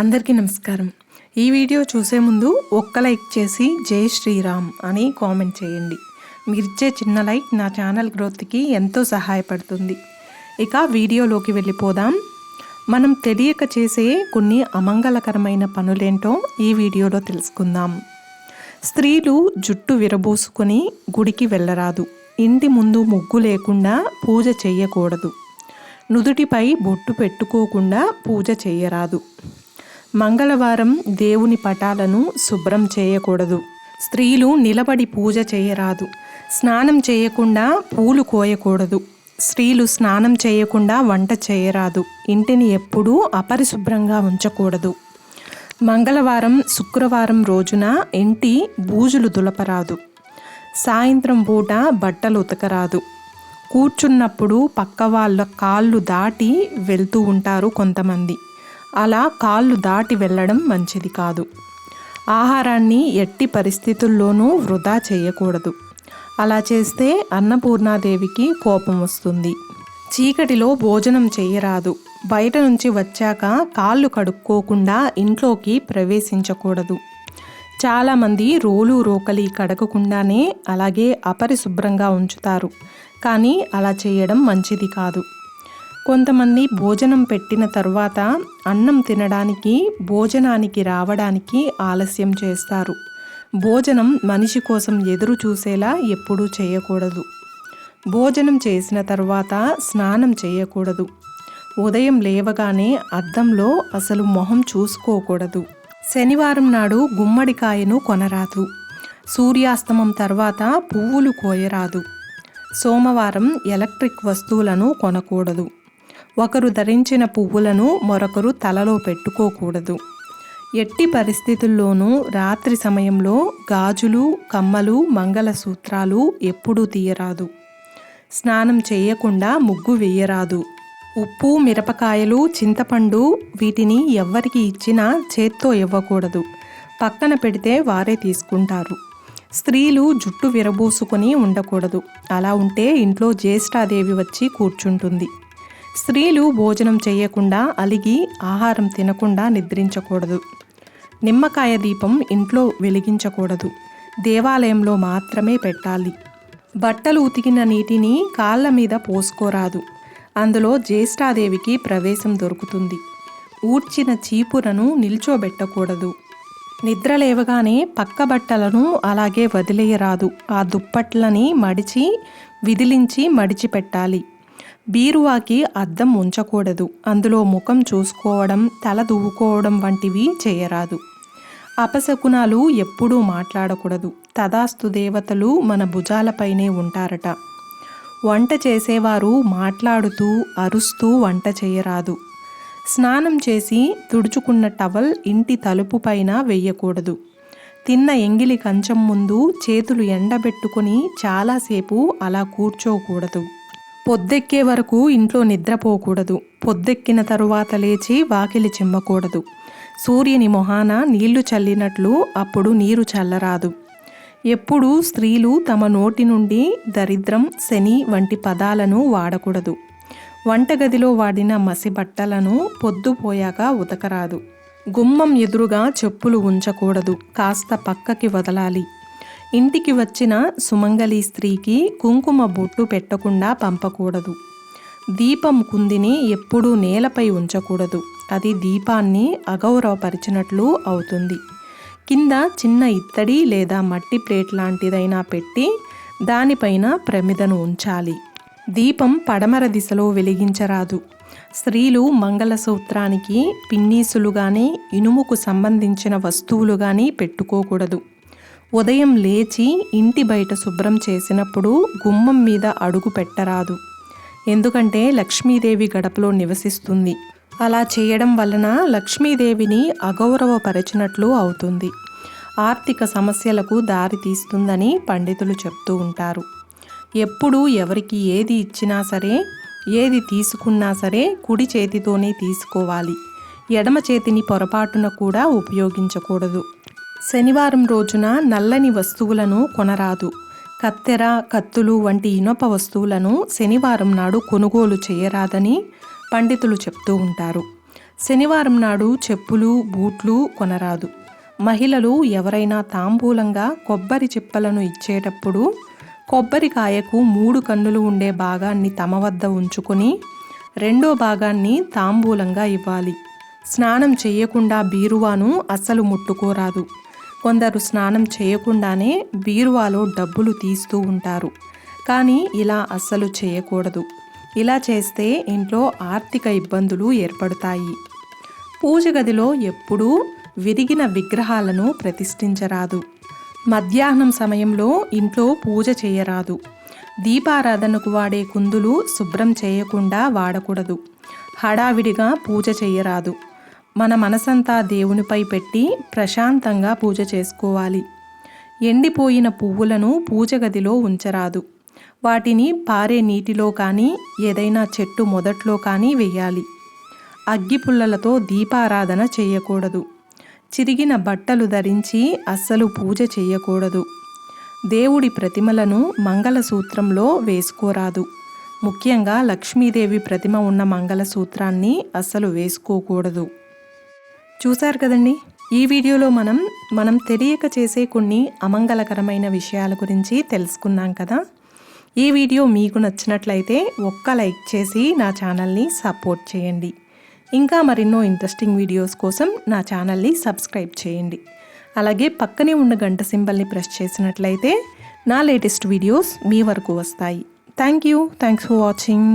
అందరికీ నమస్కారం. ఈ వీడియో చూసే ముందు ఒక్క లైక్ చేసి జై శ్రీరామ్ అని కామెంట్ చేయండి. మీరిచ్చే చిన్న లైక్ నా ఛానల్ గ్రోత్కి ఎంతో సహాయపడుతుంది. ఇక వీడియోలోకి వెళ్ళిపోదాం. మనం తెలియక చేసే కొన్ని అమంగళకరమైన పనులేంటో ఈ వీడియోలో తెలుసుకుందాం. స్త్రీలు జుట్టు విరబోసుకొని గుడికి వెళ్ళరాదు. ఇంటి ముందు ముగ్గు లేకుండా పూజ చేయకూడదు నుదుటిపై బొట్టు పెట్టుకోకుండా పూజ చేయరాదు మంగళవారం దేవుని పటాలను శుభ్రం చేయకూడదు. స్త్రీలు నిలబడి పూజ చేయరాదు. స్నానం చేయకుండా పూలు కోయకూడదు. స్త్రీలు స్నానం చేయకుండా వంట చేయరాదు. ఇంటిని ఎప్పుడూ అపరిశుభ్రంగా ఉంచకూడదు. మంగళవారం శుక్రవారం రోజున ఇంటి బూజులు దులపరాదు. సాయంత్రం పూట బట్టలు ఉతకరాదు. కూర్చున్నప్పుడు పక్క వాళ్ళ కాళ్ళు దాటి వెళ్తూ ఉంటారు కొంతమంది. అలా కాళ్ళు దాటి వెళ్ళడం మంచిది కాదు. ఆహారాన్ని ఎట్టి పరిస్థితుల్లోనూ వృధా చేయకూడదు. అలా చేస్తే అన్నపూర్ణాదేవికి కోపం వస్తుంది. చీకటిలో భోజనం చేయరాదు బయట నుంచి వచ్చాక కాళ్ళు కడుక్కోకుండా ఇంట్లోకి ప్రవేశించకూడదు. చాలామంది రోలు రోకలి కడగకుండానే అలాగే అపరిశుభ్రంగా ఉంచుతారు. కానీ అలా చేయడం మంచిది కాదు. కొంతమంది భోజనం పెట్టిన తర్వాత అన్నం తినడానికి భోజనానికి రావడానికి ఆలస్యం చేస్తారు. భోజనం మనిషి కోసం ఎదురు చూసేలా ఎప్పుడూ చేయకూడదు. భోజనం చేసిన తర్వాత స్నానం చేయకూడదు. ఉదయం లేవగానే అద్దంలో అసలు మొహం చూసుకోకూడదు. శనివారం నాడు గుమ్మడికాయను కొనరాదు. సూర్యాస్తమం తర్వాత పువ్వులు కోయరాదు. సోమవారం ఎలక్ట్రిక్ వస్తువులను కొనకూడదు. ఒకరు ధరించిన పువ్వులను మరొకరు తలలో పెట్టుకోకూడదు. ఎట్టి పరిస్థితుల్లోనూ రాత్రి సమయంలో గాజులు కమ్మలు మంగళసూత్రాలు ఎప్పుడూ తీయరాదు. స్నానం చేయకుండా ముగ్గు వేయరాదు. ఉప్పు మిరపకాయలు చింతపండు వీటిని ఎవ్వరికి ఇచ్చినా చేత్తో ఇవ్వకూడదు. పక్కన పెడితే వారే తీసుకుంటారు. స్త్రీలు జుట్టు విరబూసుకొని ఉండకూడదు. అలా ఉంటే ఇంట్లో జ్యేష్ఠాదేవి వచ్చి కూర్చుంటుంది. స్త్రీలు భోజనం చేయకుండా అలిగి ఆహారం తినకుండా నిద్రించకూడదు. నిమ్మకాయ దీపం ఇంట్లో వెలిగించకూడదు. దేవాలయంలో మాత్రమే పెట్టాలి. బట్టలు ఉతికిన నీటిని కాళ్ళ మీద పోసుకోరాదు. అందులో జ్యేష్ఠాదేవికి ప్రవేశం దొరుకుతుంది. ఊడ్చిన చీపురను నిల్చోబెట్టకూడదు. నిద్ర లేవగానే పక్క బట్టలను అలాగే వదిలేయరాదు. ఆ దుప్పట్లని మడిచి విదిలించి మడిచి పెట్టాలి బీరువాకి అద్దం ఉంచకూడదు. అందులో ముఖం చూసుకోవడం తల దువ్వుకోవడం వంటివి చేయరాదు. అపశకునాలు ఎప్పుడూ మాట్లాడకూడదు. తదాస్తు దేవతలు మన భుజాలపైనే ఉంటారట. వంట చేసేవారు మాట్లాడుతూ అరుస్తూ వంట చేయరాదు. స్నానం చేసి తుడుచుకున్న టవల్ ఇంటి తలుపు పైన వెయ్యకూడదు తిన్న ఎంగిలి కంచం ముందు చేతులు ఎండబెట్టుకుని చాలాసేపు అలా కూర్చోకూడదు. పొద్దెక్కే వరకు ఇంట్లో నిద్రపోకూడదు. పొద్దెక్కిన తరువాత లేచి వాకిలి చిమ్మకూడదు. సూర్యుని మొహాన నీళ్ళు చల్లినట్లు అప్పుడు నీరు చల్లరాదు. ఎప్పుడూ స్త్రీలు తమ నోటి నుండి దరిద్రం శని వంటి పదాలను వాడకూడదు. వంటగదిలో వాడిన మసి బట్టలను పొద్దుపోయాక ఉతకరాదు. గుమ్మం ఎదురుగా చెప్పులు ఉంచకూడదు. కాస్త పక్కకి వదలాలి. ఇంటికి వచ్చిన సుమంగళి స్త్రీకి కుంకుమ బొట్టు పెట్టకుండా పంపకూడదు. దీపం కుందిని ఎప్పుడూ నేలపై ఉంచకూడదు. అది దీపాన్ని అగౌరవపరిచినట్లు అవుతుంది. కింద చిన్న ఇత్తడి లేదా మట్టి ప్లేట్ లాంటిదైనా పెట్టి దానిపైన ప్రమిదను ఉంచాలి. దీపం పడమర దిశలో వెలిగించరాదు. స్త్రీలు మంగళసూత్రానికి పిన్నీసులు కానీ ఇనుముకు సంబంధించిన వస్తువులు కానీ పెట్టుకోకూడదు. ఉదయం లేచి ఇంటి బయట శుభ్రం చేసినప్పుడు గుమ్మం మీద అడుగు పెట్టరాదు. ఎందుకంటే లక్ష్మీదేవి గడపలో నివసిస్తుంది. అలా చేయడం వలన లక్ష్మీదేవిని అగౌరవపరచినట్లు అవుతుంది. ఆర్థిక సమస్యలకు దారి తీస్తుందని పండితులు చెప్తూ ఉంటారు. ఎప్పుడు ఎవరికి ఏది ఇచ్చినా సరే ఏది తీసుకున్నా సరే కుడి చేతితోనే తీసుకోవాలి. ఎడమ చేతిని పొరపాటున కూడా ఉపయోగించకూడదు. శనివారం రోజున నల్లని వస్తువులను కొనరాదు. కత్తెర కత్తులు వంటి ఇనప వస్తువులను శనివారం నాడు కొనుగోలు చేయరాదని పండితులు చెప్తూ ఉంటారు. శనివారం నాడు చెప్పులు బూట్లు కొనరాదు. మహిళలు ఎవరైనా తాంబూలంగా కొబ్బరి చిప్పలను ఇచ్చేటప్పుడు కొబ్బరికాయకు మూడు కన్నులు ఉండే భాగాన్ని తమ వద్ద ఉంచుకొని రెండో భాగాన్ని తాంబూలంగా ఇవ్వాలి. స్నానం చేయకుండా బీరువాను అస్సలు ముట్టుకోరాదు. కొందరు స్నానం చేయకుండానే బీరువాలో డబ్బులు తీస్తూ ఉంటారు. కానీ ఇలా అస్సలు చేయకూడదు. ఇలా చేస్తే ఇంట్లో ఆర్థిక ఇబ్బందులు ఏర్పడతాయి. పూజ గదిలో ఎప్పుడూ విరిగిన విగ్రహాలను ప్రతిష్ఠించరాదు. మధ్యాహ్నం సమయంలో ఇంట్లో పూజ చేయరాదు. దీపారాధనకు వాడే కుందులు శుభ్రం చేయకుండా వాడకూడదు. హడావిడిగా పూజ చేయరాదు. మన మనసంతా దేవునిపై పెట్టి ప్రశాంతంగా పూజ చేసుకోవాలి. ఎండిపోయిన పువ్వులను పూజ గదిలో ఉంచరాదు. వాటిని పారే నీటిలో కానీ ఏదైనా చెట్టు మొదట్లో కానీ వేయాలి. అగ్గిపుల్లలతో దీపారాధన చేయకూడదు. చిరిగిన బట్టలు ధరించి అస్సలు పూజ చేయకూడదు. దేవుడి ప్రతిమలను మంగళసూత్రంలో వేసుకోరాదు. ముఖ్యంగా లక్ష్మీదేవి ప్రతిమ ఉన్న మంగళసూత్రాన్ని అస్సలు వేసుకోకూడదు. చూశారు కదండి? ఈ వీడియోలో మనం మనం తెలియక చేసే కొన్ని అమంగళకరమైన విషయాల గురించి తెలుసుకున్నాం కదా. ఈ వీడియో మీకు నచ్చినట్లయితే ఒక్క లైక్ చేసి నా ఛానల్ని సపోర్ట్ చేయండి. ఇంకా మరెన్నో ఇంట్రెస్టింగ్ వీడియోస్ కోసం నా ఛానల్ని సబ్స్క్రైబ్ చేయండి. అలాగే పక్కనే ఉన్న గంట సింబల్ని ప్రెస్ చేసినట్లయితే నా లేటెస్ట్ వీడియోస్ మీ వరకు వస్తాయి. Thank you. Thanks for watching.